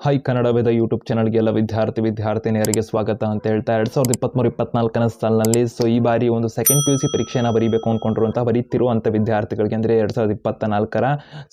High Kannada Veda YouTube ಚಾನಲ್ಗೆ ಎಲ್ಲ ವಿದ್ಯಾರ್ಥಿ ವಿದ್ಯಾರ್ಥಿನಿಯರಿಗೆ ಸ್ವಾಗತ ಅಂತ ಹೇಳ್ತಾ ಎರಡು ಸಾವಿರದ ಇಪ್ಪತ್ತ್ಮೂರು ಇಪ್ಪತ್ನಾಲ್ಕನೇ ಸಾಲಿನಲ್ಲಿ ಸೊ ಈ ಬಾರಿ ಒಂದು ಸೆಕೆಂಡ್ ಪಿ ಯು ಸಿ ಪರೀಕ್ಷೆಯನ್ನು ಬರೀಬೇಕು ಅಂದ್ಕೊಂಡಿರುವಂಥ ಬರೀತಿರುವಂಥ ವಿದ್ಯಾರ್ಥಿಗಳಿಗೆ ಅಂದರೆ ಎರಡು ಸಾವಿರದ ಇಪ್ಪತ್ತ ನಾಲ್ಕರ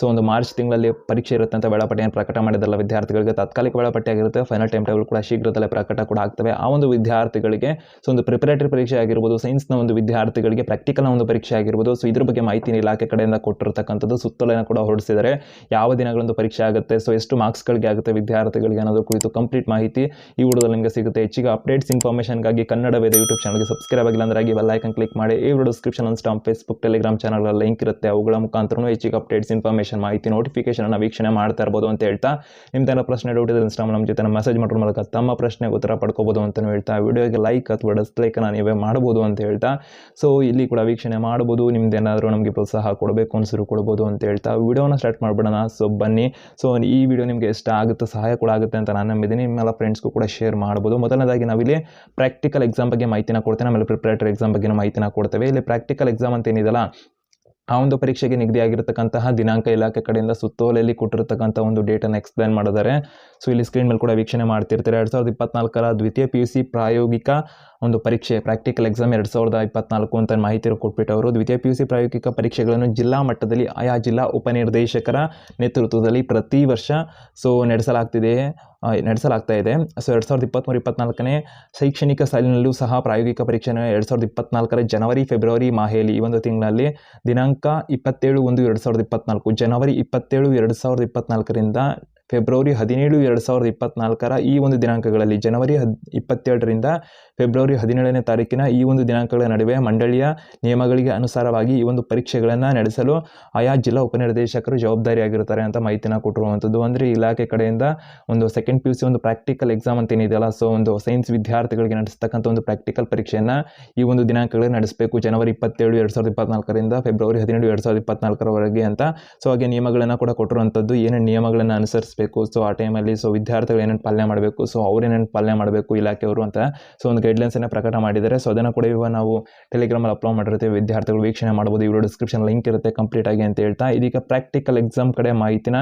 ಸೊ ಒಂದು ಮಾರ್ಚ್ ತಿಂಗಳಲ್ಲಿ ಪರೀಕ್ಷೆ ಇರುತ್ತೆ ಅಂತ ವೇಳಾಪಟ್ಟಿಯನ್ನು ಪ್ರಕಟ ಮಾಡಿದಲ್ಲ ವಿದ್ಯಾರ್ಥಿಗಳಿಗೆ ತಾತ್ಕಾಲಿಕ ವೇಳಾಪಟ್ಟಿ ಆಗಿರುತ್ತೆ ಫೈನಲ್ ಟೈಮ್ ಟೇಬಲ್ ಕೂಡ ಶೀಘ್ರದಲ್ಲೇ ಪ್ರಕಟ ಕೂಡ ಆಗ್ತವೆ. ಆ ಒಂದು ವಿದ್ಯಾರ್ಥಿಗಳಿಗೆ ಸೊ ಒಂದು ಪ್ರಿಪರೇಟರಿ ಪರೀಕ್ಷೆ ಆಗಿರ್ಬೋದು ಸೈನ್ಸ್ನ ಒಂದು ವಿದ್ಯಾರ್ಥಿಗಳಿಗೆ ಪ್ರಾಕ್ಟಿಕಲ್ನ ಒಂದು ಪರೀಕ್ಷೆ ಆಗಿರ್ಬೋದು. ಸೊ ಇದ್ರ ಬಗ್ಗೆ ಮಾಹಿತಿ ಇಲಾಖೆ ಕಡೆಯಿಂದ ಕೊಟ್ಟಿರ್ತಕ್ಕಂಥದ್ದು ಸುತ್ತೋಲೆನ ಕೂಡ ಹೊರಡಿಸಿದ್ದಾರೆ. ಯಾವ ದಿನಗಳೊಂದು ಪರೀಕ್ಷೆ ಆಗುತ್ತೆ? ಸೊ ಎಷ್ಟು ಮಾರ್ಕ್ಸ್ಗಳಿಗೆ ಆಗುತ್ತೆ ವಿದ್ಯಾರ್ಥಿಗಳಿಗೆ ಅನ್ನೋದ್ರ ಕುರಿತು ಕಂಪ್ಲೀಟ್ ಮಾಹಿತಿ ಈ ವಿಡಿಯೋದಲ್ಲಿ ನಿಮಗೆ ಸಿಗುತ್ತೆ. ಹೆಚ್ಚಿಗೆ ಅಪ್ಡೇಟ್ಸ್ ಇನ್ಫಾರ್ಮೇಷನ್ಗಾಗಿ ಕನ್ನಡ ವೇದ ಯೂಟ್ಯೂಬ್ ಚಾನಲ್ಗೆ ಸಬ್ಸ್ಕ್ರೈಬ್ ಆಗಿಲ್ಲ ಅಂದ್ರೆ ಆಗಿ ಬೆಲ್ ಐಕನ್ ಕ್ಲಿಕ್ ಮಾಡಿ. ಈ video description Instagram Facebook Telegram ಚಾನಲ್ಗಳ ಲಿಂಕ್ ಇರುತ್ತೆ. ಅವುಗಳ ಮುಖಾಂತರ ಹೆಚ್ಚಿಗೆ ಅಪ್ಡೇಟ್ಸ್ ಇನ್ಫಾರ್ಮೇಷನ್ ಮಾಹಿತಿ ನೋಟಿಫಿಕೇಶನ್ ಅನ್ನು ವೀಕ್ಷಣೆ ಮಾಡ್ತಾ ಇರ್ಬೋದು ಅಂತ ಹೇಳ್ತಾ. ನಿಮ್ದೇನೋ ಪ್ರಶ್ನೆ ಡೌಟ್ ಇದ್ರೆ ಇನ್ಸ್ಟಾಮ್ ನಮ್ಮ ಜೊತೆ ಮೆಸೇಜ್ ಮಾಡೋದ್ರ ಮೂಲಕ ತಮ್ಮ ಪ್ರಶ್ನೆಗೆ ಉತ್ತರ ಪಡ್ಕೋಬೋದು ಅಂತ ಹೇಳ್ತಾ. ವಿಡಿಯೋಗೆ ಲೈಕ್ ಅಥವಾ ಡಿಸ್ಲೈಕನ್ನು ನೀವೇ ಮಾಡ್ಬೋದು ಅಂತ ಹೇಳ್ತಾ. ಸೊ ಇಲ್ಲಿ ಕೂಡ ವೀಕ್ಷಣೆ ಮಾಡ್ಬೋದು. ನಿಮ್ದೇನಾದರೂ ನಮಗೆ ಪ್ರೋತ್ಸಾಹ ಕೊಡಬೇಕು, ಅನ್ಸರು ಕೊಡ್ಬೋದು ಅಂತ ಹೇಳ್ತಾ. ವಿಡಿಯೋನ ಸ್ಟಾರ್ಟ್ ಮಾಡ್ಬಿಡೋಣ. ಸೊ ಬನ್ನಿ. ಸೊ ಈ ವಿಡಿಯೋ ನಿಮಗೆ ಇಷ್ಟ ಆಗುತ್ತೆ ಸಹಾಯ ಕೂಡ ಆಗುತ್ತೆ ಅಂತ ನಾನು ನಂಬಿದ್ದೀನಿ. ನಿಮ್ಮೆಲ್ಲ ಫ್ರೆಂಡ್ಸ್ಗೂ ಕೂಡ ಶೇರ್ ಮಾಡ್ಬೋದು. ಮೊದಲನೇದಾಗಿ ನಾವಿಲ್ಲಿ ಪ್ರಾಕ್ಟಿಕಲ್ ಎಕ್ಸಾಮ್ ಬಗ್ಗೆ ಮಾಹಿತಿನ ಕೊಡ್ತೇನೆ ಆಮೇಲೆ ಪ್ರಿಪರೇಟರಿ ಎಕ್ಸಾಮ್ ಬಗ್ಗೆ ಮಾಹಿತಿನ ಕೊಡ್ತೇವೆ. ಇಲ್ಲಿ ಪ್ರಾಕ್ಟಿಕಲ್ ಎಕ್ಸಾಮ್ ಅಂತ ಏನಿದೆಲ್ಲ ಆ ಒಂದು ಪರೀಕ್ಷೆಗೆ ನಿಗದಿಯಾಗಿರ್ತಕ್ಕಂತಹ ದಿನಾಂಕ ಇಲಾಖೆ ಕಡೆಯಿಂದ ಸುತ್ತೋಲೆಯಲ್ಲಿ ಕೊಟ್ಟಿರ್ತಕ್ಕಂಥ ಒಂದು ಡೇಟನ್ನು ಎಕ್ಸ್ಪ್ಲೈನ್ ಮಾಡಿದ್ದಾರೆ. ಸೊ ಇಲ್ಲಿ ಸ್ಕ್ರೀನ್ ಮೇಲೆ ಕೂಡ ವೀಕ್ಷಣೆ ಮಾಡ್ತಿರ್ತಾರೆ. ಎರಡು ಸಾವಿರದ ಇಪ್ಪತ್ನಾಲ್ಕರ ದ್ವಿತೀಯ ಪಿ ಯು ಸಿ ಪ್ರಾಯೋಗಿಕ ಒಂದು ಪರೀಕ್ಷೆ ಪ್ರಾಕ್ಟಿಕಲ್ ಎಕ್ಸಾಮ್ ಎರಡು ಸಾವಿರದ ಇಪ್ಪತ್ನಾಲ್ಕು ಅಂತ ಮಾಹಿತಿ ಅವರು ದ್ವಿತೀಯ ಪಿ ಯು ಸಿ ಪ್ರಾಯೋಗಿಕ ಪರೀಕ್ಷೆಗಳನ್ನು ಜಿಲ್ಲಾ ಮಟ್ಟದಲ್ಲಿ, ಆಯಾ ಜಿಲ್ಲಾ ಉಪನಿರ್ದೇಶಕರ ನೇತೃತ್ವದಲ್ಲಿ ಪ್ರತಿ ವರ್ಷ ಸೊ ನಡೆಸಲಾಗ್ತಿದೆ. ನಡೆಸಲಾಗ್ತಾ ಇದೆ. ಸೊ, ಎರಡು ಸಾವಿರದ ಇಪ್ಪತ್ತ್ಮೂರು ಇಪ್ಪತ್ನಾಲ್ಕನೇ ಶೈಕ್ಷಣಿಕ ಸಾಲಿನಲ್ಲೂ ಸಹ ಪ್ರಾಯೋಗಿಕ ಪರೀಕ್ಷೆಯನ್ನು ಎರಡು ಸಾವಿರದ ಇಪ್ಪತ್ನಾಲ್ಕರ ಜನವರಿ, ಫೆಬ್ರವರಿ ಮಾಹೆಯಲ್ಲಿ ಈ ಒಂದು ತಿಂಗಳಲ್ಲಿ ದಿನಾಂಕ ಇಪ್ಪತ್ತೇಳು ಒಂದು, ಎರಡು ಸಾವಿರದ ಇಪ್ಪತ್ನಾಲ್ಕು, ಜನವರಿ ಇಪ್ಪತ್ತೇಳು, ಎರಡು ಸಾವಿರದ ಇಪ್ಪತ್ನಾಲ್ಕರಿಂದ ಫೆಬ್ರವರಿ ಹದಿನೇಳು ಎರಡು ಸಾವಿರದ ಇಪ್ಪತ್ನಾಲ್ಕರ ಈ ಒಂದು ದಿನಾಂಕಗಳಲ್ಲಿ ಜನವರಿ ಹದ್, ಇಪ್ಪತ್ತೆರಡರಿಂದ ಫೆಬ್ರವರಿ ಹದಿನೇಳನೇ ತಾರೀಕಿನ ಈ ಒಂದು ದಿನಾಂಕಗಳ ನಡುವೆ ಮಂಡಳಿಯ ನಿಯಮಗಳಿಗೆ ಅನುಸಾರವಾಗಿ ಈ ಒಂದು ಪರೀಕ್ಷೆಗಳನ್ನು ನಡೆಸಲು ಆಯಾ ಜಿಲ್ಲಾ ಉಪನಿರ್ದೇಶಕರು ಜವಾಬ್ದಾರಿಯಾಗಿರ್ತಾರೆ ಅಂತ ಮಾಹಿತಿನ ಕೊಟ್ಟಿರುವಂಥದ್ದು. ಅಂದರೆ ಇಲಾಖೆ ಕಡೆಯಿಂದ ಒಂದು ಸೆಕೆಂಡ್ ಪಿ ಯು ಸಿ ಒಂದು ಪ್ರಾಕ್ಟಿಕಲ್ ಎಕ್ಸಾಮ್ ಅಂತ ಏನಿದೆಯಲ್ಲ ಸೊ ಒಂದು ಸೈನ್ಸ್ ವಿದ್ಯಾರ್ಥಿಗಳಿಗೆ ನಡೆಸ್ತಕ್ಕಂಥ ಒಂದು ಪ್ರಾಕ್ಟಿಕಲ್ ಪರೀಕ್ಷೆಯನ್ನು ಈ ಒಂದು ದಿನಾಂಕಗಳಲ್ಲಿ ನಡೆಸಬೇಕು ಜನವರಿ ಇಪ್ಪತ್ತೇಳು ಎರಡು ಸಾವಿರದ ಇಪ್ಪತ್ನಾಲ್ಕರಿಂದ ಫೆಬ್ರವರಿ ಹದಿನೇಳು ಎರಡು ಸಾವಿರದ ಇಪ್ಪತ್ನಾಲ್ಕರವರೆಗೆ ಅಂತ. ಸೊ ಹಾಗೆ ನಿಯಮಗಳನ್ನು ಕೂಡ ಕೊಟ್ಟಿರುವಂಥದ್ದು. ಏನೇನು ನಿಯಮಗಳನ್ನು ಅನುಸರಿಸಬೇಕು ಸೊ ಆ ಟೈಮಲ್ಲಿ ಸೊ ವಿದ್ಯಾರ್ಥಿಗಳು ಏನೇನು ಪಾಲನೆ ಮಾಡಬೇಕು ಸೊ ಅವ್ರು ಏನೇನು ಪಾಲನೆ ಮಾಡಬೇಕು ಇಲಾಖೆಯವರು ಅಂತ ಸೊ ಒಂದು ಗೈಡ್ಲೈನ್ಸನ್ನು ಪ್ರಕಟ ಮಾಡಿದ್ದಾರೆ. ಸೊ ಅದನ್ನು ಕೂಡ ಇವಾಗ ನಾವು ಟೆಲಿಗ್ರಾಮಲ್ಲಿ ಅಪ್ಲೋಡ್ ಮಾಡಿರ್ತೀವಿ ವಿದ್ಯಾರ್ಥಿಗಳು ವೀಕ್ಷಣೆ ಮಾಡ್ಬೋದು. ಇವರು ಡಿಸ್ಕ್ರಿಪ್ಷನ್ ಲಿಂಕ್ ಇರುತ್ತೆ ಕಂಪ್ಲೀಟ್ ಆಗಿ ಅಂತ ಹೇಳ್ತಾ. ಇದೀಗ ಪ್ರಾಕ್ಟಿಕಲ್ ಎಕ್ಸಾಮ್ ಕಡೆ ಮಾಹಿತಿನ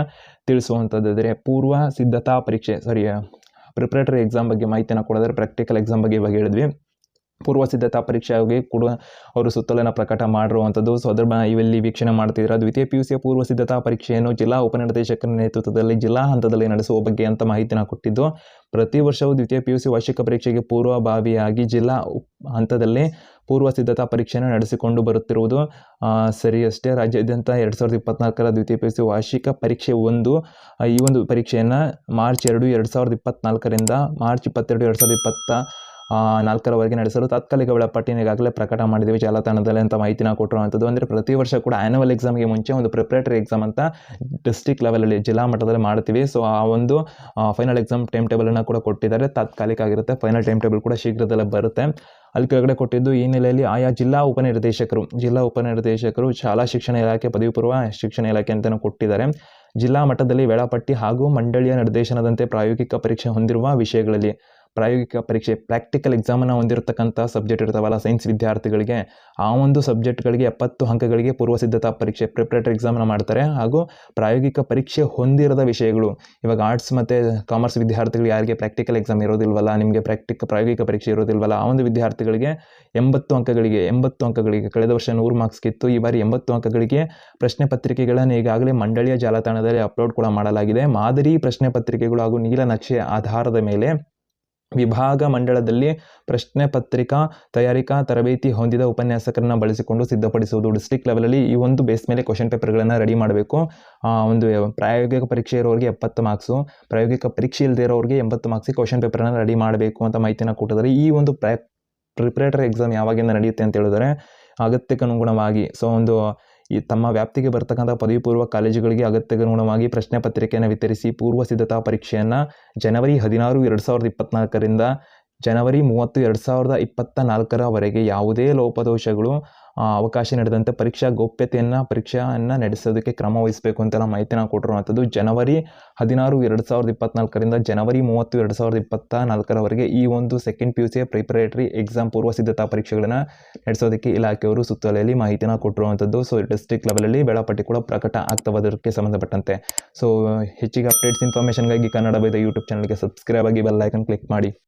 ತಿಳಿಸುವಂಥದ್ದಾದರೆ ಪೂರ್ವ ಸಿದ್ಧತಾ ಪರೀಕ್ಷೆ ಸಾರಿ ಪ್ರಿಪ್ರೇಟರಿ ಎಕ್ಸಾಮ್ ಬಗ್ಗೆ ಮಾಹಿತಿನ ಕೊಡೋದ್ರೆ ಪ್ರಾಕ್ಟಿಕಲ್ ಎಕ್ಸಾಮ್ ಬಗ್ಗೆ ಇವಾಗ ಹೇಳಿದ್ವಿ. ಪೂರ್ವ ಸಿದ್ಧತಾ ಪರೀಕ್ಷೆಗೆ ಕೂಡ ಅವರು ಸುತ್ತಲನ್ನು ಪ್ರಕಟ ಮಾಡಿರುವಂಥದ್ದು. ಸೊ ಅದರ ಇವೆಲ್ಲಿ ವೀಕ್ಷಣೆ ಮಾಡ್ತಿದ್ದಾರೆ? ದ್ವಿತೀಯ ಪಿ ಯು ಸಿಯ ಪೂರ್ವ ಸಿದ್ಧತಾ ಪರೀಕ್ಷೆಯನ್ನು ಜಿಲ್ಲಾ ಉಪನಿರ್ದೇಶಕರ ನೇತೃತ್ವದಲ್ಲಿ ಜಿಲ್ಲಾ ಹಂತದಲ್ಲಿ ನಡೆಸುವ ಬಗ್ಗೆ ಅಂತ ಮಾಹಿತಿನ ಕೊಟ್ಟಿದ್ದು. ಪ್ರತಿ ವರ್ಷವೂ ದ್ವಿತೀಯ ಪಿ ಯು ಸಿ ವಾರ್ಷಿಕ ಪರೀಕ್ಷೆಗೆ ಪೂರ್ವಭಾವಿಯಾಗಿ ಜಿಲ್ಲಾ ಹಂತದಲ್ಲಿ ಪೂರ್ವ ಸಿದ್ಧತಾ ಪರೀಕ್ಷೆಯನ್ನು ನಡೆಸಿಕೊಂಡು ಬರುತ್ತಿರುವುದು ಸರಿಯಷ್ಟೇ ರಾಜ್ಯಾದ್ಯಂತ ಎರಡು ಸಾವಿರದ ಇಪ್ಪತ್ನಾಲ್ಕರ ದ್ವಿತೀಯ ಪಿ ಯು ಸಿ ವಾರ್ಷಿಕ ಪರೀಕ್ಷೆ ಒಂದು ಈ ಒಂದು ಪರೀಕ್ಷೆಯನ್ನು ಮಾರ್ಚ್ ಎರಡು ಎರಡು ಸಾವಿರದ ಇಪ್ಪತ್ನಾಲ್ಕರಿಂದ ಮಾರ್ಚ್ ಇಪ್ಪತ್ತೆರಡು, ಎರಡು ಸಾವಿರದ ಇಪ್ಪತ್ತ ನಾಲ್ಕರವರೆಗೆ ನಡೆಸಲು ತಾತ್ಕಾಲಿಕ ವೇಳಾಪಟ್ಟಿನ ಈಗಾಗಲೇ ಪ್ರಕಟ ಮಾಡಿದ್ದೀವಿ. ಜಾಲತಾಣದಲ್ಲಿ ಅಂತ ಮಾಹಿತಿನ ಕೊಟ್ಟಿರುವಂಥದ್ದು ಅಂದರೆ ಪ್ರತಿ ವರ್ಷ ಕೂಡ ಆ್ಯನುವಲ್ ಎಕ್ಸಾಮ್ಗೆ ಮುಂಚೆ ಒಂದು ಪ್ರಿಪ್ರೇಟರಿ ಎಕ್ಸಾಮ್ ಅಂತ ಡಿಸ್ಟ್ರಿಕ್ಟ್ ಲೆವೆಲಲ್ಲಿ ಜಿಲ್ಲಾ ಮಟ್ಟದಲ್ಲಿ ಮಾಡ್ತೀವಿ. ಸೊ ಆ ಒಂದು ಫೈನಲ್ ಎಕ್ಸಾಮ್ ಟೈಮ್ ಟೇಬಲನ್ನು ಕೂಡ ಕೊಟ್ಟಿದ್ದಾರೆ. ತಾತ್ಕಾಲಿಕ ಆಗಿರುತ್ತೆ. ಫೈನಲ್ ಟೈಮ್ ಟೇಬಲ್ ಕೂಡ ಶೀಘ್ರದಲ್ಲೇ ಬರುತ್ತೆ. ಅಲ್ಲಿ ಕೆಳಗಡೆ ಕೊಟ್ಟಿದ್ದು ಈ ನೆಲೆಯಲ್ಲಿ ಆಯಾ ಜಿಲ್ಲಾ ಉಪನಿರ್ದೇಶಕರು. ಜಿಲ್ಲಾ ಉಪನಿರ್ದೇಶಕರು ಶಾಲಾ ಶಿಕ್ಷಣ ಇಲಾಖೆ, ಪದವಿ ಪೂರ್ವ ಶಿಕ್ಷಣ ಇಲಾಖೆ ಅಂತಲೂ ಕೊಟ್ಟಿದ್ದಾರೆ. ಜಿಲ್ಲಾ ಮಟ್ಟದಲ್ಲಿ ವೇಳಾಪಟ್ಟಿ ಹಾಗೂ ಮಂಡಳಿಯ ನಿರ್ದೇಶನದಂತೆ ಪ್ರಾಯೋಗಿಕ ಪರೀಕ್ಷೆ ಹೊಂದಿರುವ ವಿಷಯಗಳಲ್ಲಿ ಪ್ರಾಯೋಗಿಕ ಪರೀಕ್ಷೆ ಪ್ರಾಕ್ಟಿಕಲ್ ಎಕ್ಸಾಮನ್ನು ಹೊಂದಿರತಕ್ಕಂಥ ಸಬ್ಜೆಕ್ಟ್ ಇರ್ತಾವಲ್ಲ ಸೈನ್ಸ್ ವಿದ್ಯಾರ್ಥಿಗಳಿಗೆ, ಆ ಒಂದು ಸಬ್ಜೆಕ್ಟ್ಗಳಿಗೆ ಎಪ್ಪತ್ತು ಅಂಕಗಳಿಗೆ ಪೂರ್ವ ಸಿದ್ಧತಾ ಪರೀಕ್ಷೆ ಪ್ರಿಪ್ರೇಟರಿ ಎಕ್ಸಾಮ್ನ ಮಾಡ್ತಾರೆ. ಹಾಗೂ ಪ್ರಾಯೋಗಿಕ ಪರೀಕ್ಷೆ ಹೊಂದಿರದ ವಿಷಯಗಳು, ಇವಾಗ ಆರ್ಟ್ಸ್ ಮತ್ತು ಕಾಮರ್ಸ್ ವಿದ್ಯಾರ್ಥಿಗಳು ಯಾರಿಗೆ ಪ್ರಾಕ್ಟಿಕಲ್ ಎಕ್ಸಾಮ್ ಇರೋದಿಲ್ವಲ್ಲ, ನಿಮಗೆ ಪ್ರಾಕ್ಟಿಕ್ ಪ್ರಾಯೋಗಿಕ ಪರೀಕ್ಷೆ ಇರೋದಿಲ್ವಲ್ಲ, ಆ ಒಂದು ವಿದ್ಯಾರ್ಥಿಗಳಿಗೆ ಎಂಬತ್ತು ಅಂಕಗಳಿಗೆ ಎಂಬತ್ತು ಅಂಕಗಳಿಗೆ, ಕಳೆದ ವರ್ಷ ನೂರು ಮಾರ್ಕ್ಸ್ಗಿತ್ತು ಈ ಬಾರಿ ಎಂಬತ್ತು ಅಂಕಗಳಿಗೆ ಪ್ರಶ್ನೆ ಪತ್ರಿಕೆಗಳನ್ನು ಈಗಾಗಲೇ ಮಂಡಳಿಯ ಜಾಲತಾಣದಲ್ಲಿ ಅಪ್ಲೋಡ್ ಕೂಡ ಮಾಡಲಾಗಿದೆ. ಮಾದರಿ ಪ್ರಶ್ನೆ ಪತ್ರಿಕೆಗಳು ಹಾಗೂ ನೀಲನಕ್ಷೆ ಆಧಾರದ ಮೇಲೆ ವಿಭಾಗ ಮಂಡಳದಲ್ಲಿ ಪ್ರಶ್ನೆ ಪತ್ರಿಕಾ, ತಯಾರಿಕಾ, ತರಬೇತಿ ಹೊಂದಿದ ಉಪನ್ಯಾಸಕರನ್ನ ಬಳಸಿಕೊಂಡು ಸಿದ್ಧಪಡಿಸುವುದು. ಡಿಸ್ಟ್ರಿಕ್ಟ್ ಲೆವೆಲಲ್ಲಿ ಈ ಒಂದು ಬೇಸ್ ಮೇಲೆ ಕ್ವಶನ್ ಪೇಪರ್ಗಳನ್ನು ರೆಡಿ ಮಾಡಬೇಕು. ಒಂದು ಪ್ರಾಯೋಗಿಕ ಪರೀಕ್ಷೆ ಇರೋರಿಗೆ ಎಪ್ಪತ್ತು ಮಾರ್ಕ್ಸು, ಪ್ರಾಯೋಗಿಕ ಪರೀಕ್ಷೆ ಇಲ್ಲದೆ ಇರೋರಿಗೆ ಎಂಬತ್ತು ಮಾರ್ಕ್ಸಿಗೆ ಕ್ವಶನ್ ಪೇಪರನ್ನು ರೆಡಿ ಮಾಡಬೇಕು ಅಂತ ಮಾಹಿತಿನ ಕೊಟ್ಟಿದ್ದಾರೆ ಈ ಒಂದು ಪ್ರಿಪ್ರೇಟರಿ ಎಕ್ಸಾಮ್ ಯಾವಾಗಿಂದ ನಡೆಯುತ್ತೆ ಅಂತ ಹೇಳಿದ್ರೆ, ಅಗತ್ಯಕ್ಕನುಗುಣವಾಗಿ. ಸೊ, ಒಂದು ಈ ತಮ್ಮ ವ್ಯಾಪ್ತಿಗೆ ಬರ್ತಕ್ಕಂಥ ಪದವಿ ಪೂರ್ವ ಕಾಲೇಜುಗಳಿಗೆ ಅಗತ್ಯಗನುಗುಣವಾಗಿ ಪ್ರಶ್ನೆ ಪತ್ರಿಕೆಯನ್ನು ವಿತರಿಸಿ ಪೂರ್ವ ಸಿದ್ಧತಾ ಪರೀಕ್ಷೆಯನ್ನು ಜನವರಿ ಹದಿನಾರು, ಎರಡು ಸಾವಿರದ ಇಪ್ಪತ್ತ್ನಾಲ್ಕರಿಂದ ಜನವರಿ ಮೂವತ್ತು, ಎರಡು ಸಾವಿರದ ಇಪ್ಪತ್ತ ನಾಲ್ಕರವರೆಗೆ ಯಾವುದೇ ಲೋಪದೋಷಗಳು ಅವಕಾಶ ನೀಡಿದಂತೆ ಪರೀಕ್ಷಾ ಗೌಪ್ಯತೆಯನ್ನು, ಪರೀಕ್ಷೆಯನ್ನು ನಡೆಸೋದಕ್ಕೆ ಕ್ರಮ ವಹಿಸಬೇಕು ಅಂತೆಲ್ಲ ಮಾಹಿತಿನ ಕೊಟ್ಟಿರುವಂಥದ್ದು ಜನವರಿ ಹದಿನಾರು ಎರಡು ಸಾವಿರದ ಇಪ್ಪತ್ನಾಲ್ಕರಿಂದ ಜನವರಿ ಮೂವತ್ತು ಎರಡು ಸಾವಿರದ ಇಪ್ಪತ್ತ ನಾಲ್ಕರವರೆಗೆ ಈ ಒಂದು ಸೆಕೆಂಡ್ ಪಿ ಯು ಸಿಯ ಪ್ರಿಪರೇಟರಿ ಎಕ್ಸಾಮ್ ಪೂರ್ವ ಸಿದ್ಧತಾ ಪರೀಕ್ಷೆಗಳನ್ನು ನಡೆಸೋದಕ್ಕೆ ಇಲಾಖೆಯವರು ಸುತ್ತೋಲೆಯಲ್ಲಿ ಮಾಹಿತಿನ ಕೊಟ್ಟಿರುವಂಥದ್ದು. ಸೊ ಡಿಸ್ಟ್ರಿಕ್ಟ್ ಲೆವೆಲಲ್ಲಿ ವೇಳಾಪಟ್ಟಿ ಕೂಡ ಪ್ರಕಟ ಆಗ್ತವದಕ್ಕೆ ಸಂಬಂಧಪಟ್ಟಂತೆ. ಸೊ ಹೆಚ್ಚಿಗೆ ಅಪ್ಡೇಟ್ಸ್ ಇನ್ಫಾರ್ಮೇಷನ್ಗಾಗಿ ಕನ್ನಡ ಬೈದ ಯೂಟ್ಯೂಬ್ ಚಾನಲ್ಗೆ ಸಬ್ಸ್ಕ್ರೈಬ್ ಆಗಿ ಬೆಲ್ ಐಕನ್ ಕ್ಲಿಕ್ ಮಾಡಿ.